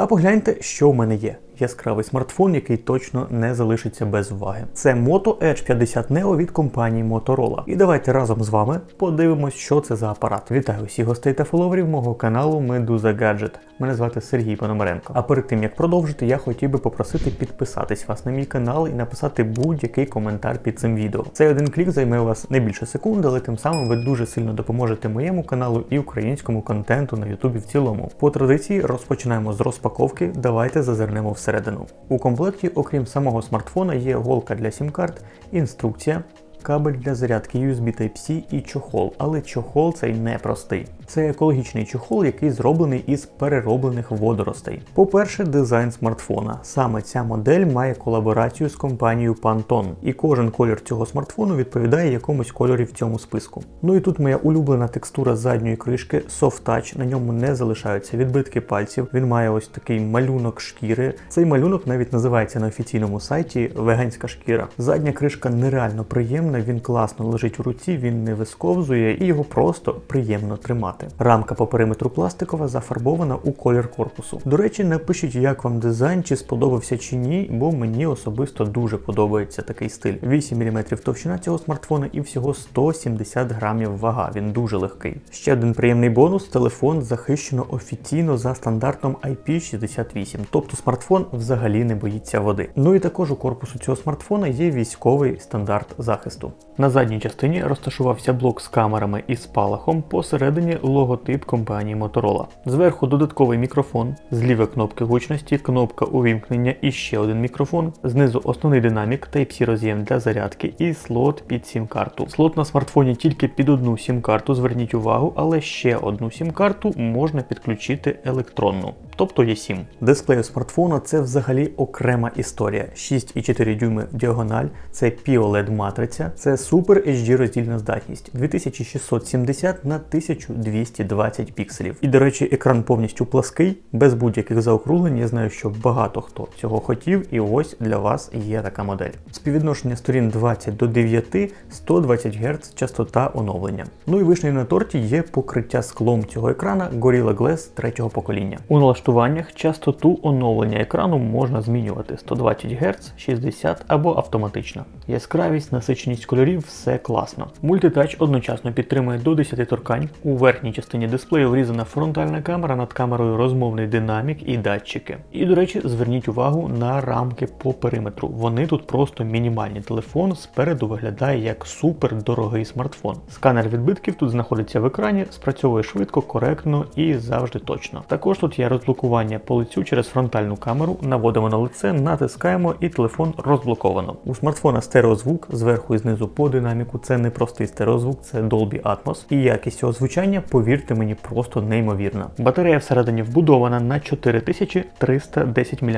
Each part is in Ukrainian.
А погляньте, що в мене є. Яскравий смартфон, який точно не залишиться без уваги. Це Moto Edge 50 Neo від компанії Motorola. І давайте разом з вами подивимось, що це за апарат. Вітаю всіх гостей та фоловерів мого каналу Медуза Гаджет. Мене звати Сергій Пономаренко. А перед тим як продовжити, я хотів би попросити підписатись вас на мій канал і написати будь-який коментар під цим відео. Цей один клік займе у вас не більше секунди, але тим самим ви дуже сильно допоможете моєму каналу і українському контенту на Ютубі в цілому. По традиції розпочинаємо з розпаковки. Давайте зазирнемо всередину. У комплекті, окрім самого смартфона, є голка для сім-карт, інструкція. Кабель для зарядки USB Type-C і чохол, але чохол цей не простий. Це екологічний чохол, який зроблений із перероблених водоростей. По-перше, дизайн смартфона. Саме ця модель має колаборацію з компанією Pantone, і кожен колір цього смартфону відповідає якомусь кольорі в цьому списку. Ну і тут моя улюблена текстура задньої кришки Soft Touch, на ньому не залишаються відбитки пальців. Він має ось такий малюнок шкіри. Цей малюнок навіть називається на офіційному сайті веганська шкіра. Задня кришка нереально приємна, він класно лежить у руці, він не висковзує і його просто приємно тримати. Рамка по периметру пластикова зафарбована у колір корпусу. До речі, напишіть, як вам дизайн, чи сподобався чи ні, бо мені особисто дуже подобається такий стиль. 8 мм товщина цього смартфона і всього 170 грамів вага. Він дуже легкий. Ще один приємний бонус: телефон захищено офіційно за стандартом IP68, тобто смартфон взагалі не боїться води. Ну і також у корпусу цього смартфона є військовий стандарт захисту. На задній частині розташувався блок з камерами і спалахом, посередині логотип компанії Motorola. Зверху додатковий мікрофон, зліва кнопки гучності, кнопка увімкнення і ще один мікрофон. Знизу основний динамік, Type-C роз'єм для зарядки і слот під сім-карту. Слот на смартфоні тільки під одну сім-карту, зверніть увагу, але ще одну сім-карту можна підключити електронну. Тобто є 7. Дисплей у смартфона це взагалі окрема історія. 6,4 дюйми діагональ, це POLED матриця, це Super HD роздільна здатність 2670 на 1220 пікселів. І, до речі, екран повністю плаский, без будь-яких заокруглень. Я знаю, що багато хто цього хотів, і ось для вас є така модель. Співвідношення сторін 20 до 9, 120 Гц частота оновлення. Ну і вишнею на торті є покриття склом цього екрана Gorilla Glass третього покоління. У налаштуваннях частоту оновлення екрану можна змінювати 120 Гц, 60 або автоматично. Яскравість, насиченість кольорів все класно. Мультитач одночасно підтримує до 10 торкань. У верхній частині дисплею врізана фронтальна камера, над камерою розмовний динамік і датчики. І, до речі, зверніть увагу на рамки по периметру. Вони тут просто мінімальні. Телефон спереду виглядає як супер дорогий смартфон. Сканер відбитків тут знаходиться в екрані, спрацьовує швидко, коректно і завжди точно. Також тут є розблокування по лицю через фронтальну камеру, наводимо на лице, натискаємо і телефон розблоковано. У смартфона стереозвук зверху і знизу по динаміку. Це не простий стереозвук, це Dolby Atmos. І якість цього звучання, повірте мені, просто неймовірна. Батарея всередині вбудована на 4310 мАч.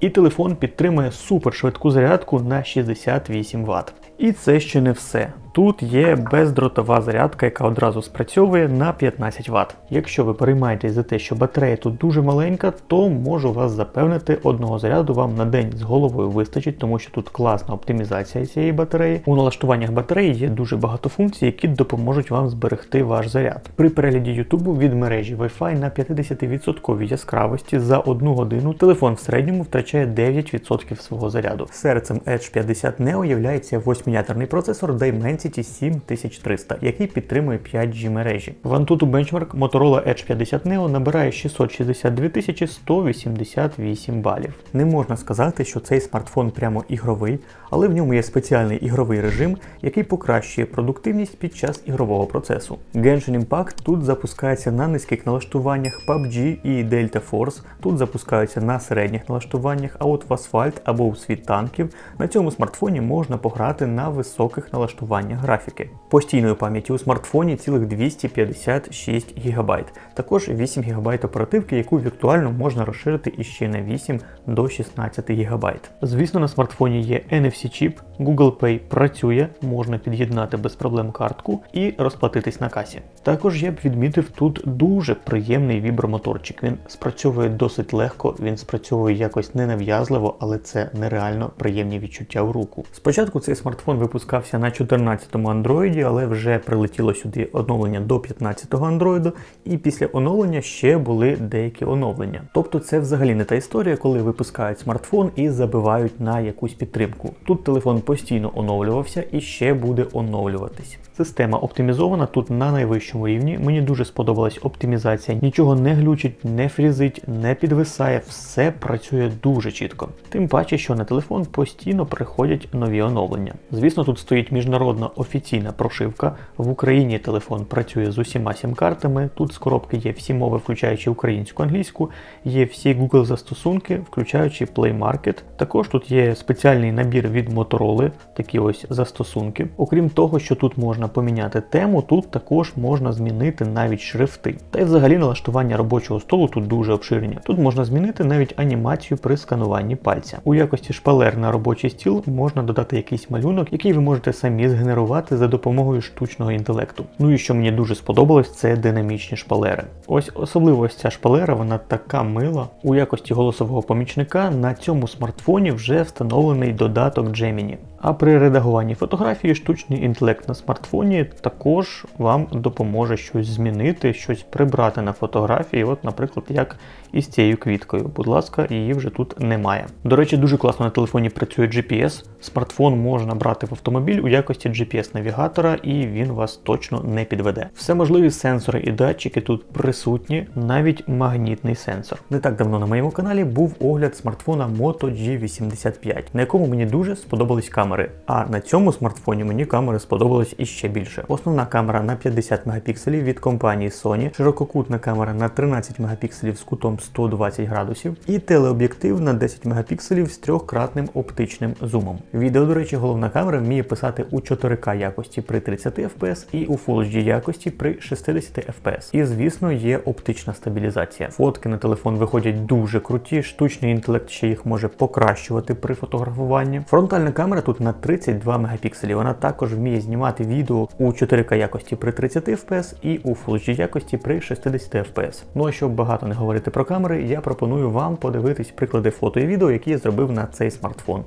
І телефон підтримує супершвидку зарядку на 68 Вт. І це ще не все. Тут є бездротова зарядка, яка одразу спрацьовує на 15 Вт. Якщо ви переймаєтесь за те, що батарея тут дуже маленька, то можу вас запевнити, одного заряду вам на день з головою вистачить, тому що тут класна оптимізація цієї батареї. У налаштуваннях батареї є дуже багато функцій, які допоможуть вам зберегти ваш заряд. При перегляді YouTube від мережі Wi-Fi на 50% яскравості за одну годину телефон в середньому втрачає 9% свого заряду. Серцем Edge 50 не уявляється 8-ядерний процесор, де 17300, який підтримує 5G мережі. В Antutu Benchmark Motorola Edge 50 Neo набирає 662 188 балів. Не можна сказати, що цей смартфон прямо ігровий, але в ньому є спеціальний ігровий режим, який покращує продуктивність під час ігрового процесу. Genshin Impact тут запускається на низьких налаштуваннях PUBG і Delta Force, тут запускаються на середніх налаштуваннях, а от в асфальт або у світ танків на цьому смартфоні можна пограти на високих налаштуваннях графіки. Постійної пам'яті у смартфоні цілих 256 ГБ, також 8 ГБ оперативки, яку віртуально можна розширити іще на 8 до 16 ГБ. Звісно, на смартфоні є NFC-чіп, Google Pay працює, можна під'єднати без проблем картку і розплатитись на касі. Також я б відмітив тут дуже приємний вібромоторчик. Він спрацьовує досить легко, він спрацьовує якось ненав'язливо, але це нереально приємні відчуття в руку. Спочатку цей смартфон випускався на 14 14-му Android, але вже прилетіло сюди оновлення до 15-го Android, і після оновлення ще були деякі оновлення. Тобто це взагалі не та історія, коли випускають смартфон і забивають на якусь підтримку. Тут телефон постійно оновлювався і ще буде оновлюватись. Система оптимізована тут на найвищому рівні. Мені дуже сподобалась оптимізація. Нічого не глючить, не фрізить, не підвисає, все працює дуже чітко. Тим паче, що на телефон постійно приходять нові оновлення. Звісно, тут стоїть міжнародна офіційна прошивка. В Україні телефон працює з усіма сім-картами. Тут з коробки є всі мови, включаючи українську, англійську, є всі Google застосунки, включаючи Play Market. Також тут є спеціальний набір від Motorola, такі ось застосунки. Окрім того, що тут можна поміняти тему, тут також можна змінити навіть шрифти. Та й взагалі налаштування робочого столу тут дуже обширні. Тут можна змінити навіть анімацію при скануванні пальця. У якості шпалер на робочий стіл можна додати якийсь малюнок, який ви можете самі згенерувати за допомогою штучного інтелекту. Ну і що мені дуже сподобалось, це динамічні шпалери. Ось особливо ось ця шпалера, вона така мила. У якості голосового помічника на цьому смартфоні вже встановлений додаток Gemini. А при редагуванні фотографії штучний інтелект на смартфоні також вам допоможе щось змінити, щось прибрати на фотографії. От, наприклад, як із цією квіткою. Будь ласка, її вже тут немає. До речі, дуже класно на телефоні працює GPS. Смартфон можна брати в автомобіль у якості GPS-навігатора, і він вас точно не підведе. Все можливі сенсори і датчики тут присутні, навіть магнітний сенсор. Не так давно на моєму каналі був огляд смартфона Moto G85, на якому мені дуже сподобались камери. А на цьому смартфоні мені камери сподобались іще більше. Основна камера на 50 мегапікселів від компанії Sony, ширококутна камера на 13 мегапікселів з кутом 120 градусів, і телеоб'єктив на 10 мегапікселів з трьохкратним оптичним зумом. Відео, до речі, головна камера вміє писати у 4К якості при 30 FPS і у Full HD якості при 60 FPS. І звісно, є оптична стабілізація. Фотки на телефон виходять дуже круті, штучний інтелект ще їх може покращувати при фотографуванні. Фронтальна камера тут на 32 мегапікселі. Вона також вміє знімати відео у 4К якості при 30 FPS і у Full HD якості при 60 FPS. Ну а щоб багато не говорити про камери, я пропоную вам подивитись приклади фото і відео, які я зробив на цей смартфон.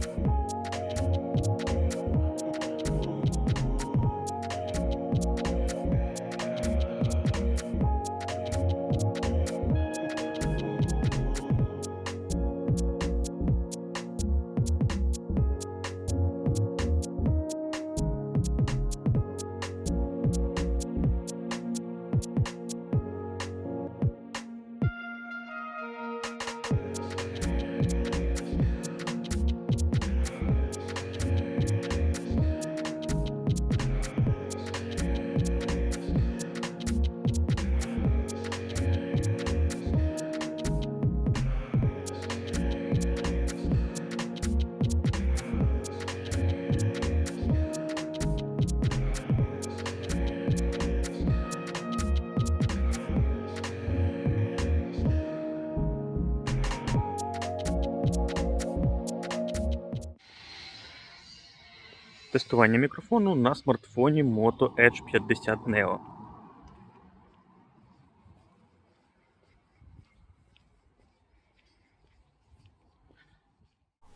Тестування мікрофону на смартфоні Moto Edge 50 Neo.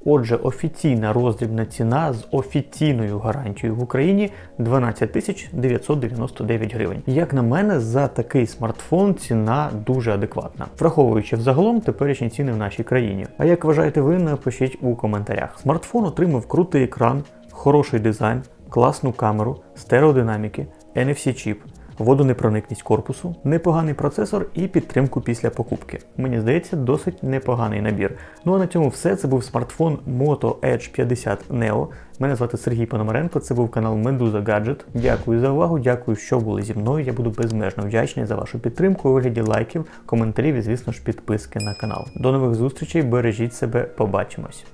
Отже, офіційна роздрібна ціна з офіційною гарантією в Україні 12 999 гривень. Як на мене, за такий смартфон ціна дуже адекватна, враховуючи взагалом теперішні ціни в нашій країні. А як вважаєте ви, напишіть у коментарях. Смартфон отримав крутий екран, хороший дизайн, класну камеру, стереодинаміки, NFC-чіп, водонепроникність корпусу, непоганий процесор і підтримку після покупки. Мені здається, досить непоганий набір. Ну а на цьому все. Це був смартфон Moto Edge 50 Neo. Мене звати Сергій Пономаренко, це був канал Meduza Gadget. Дякую за увагу, дякую, що були зі мною. Я буду безмежно вдячний за вашу підтримку у вигляді лайків, коментарів і, звісно ж, підписки на канал. До нових зустрічей, бережіть себе, побачимось.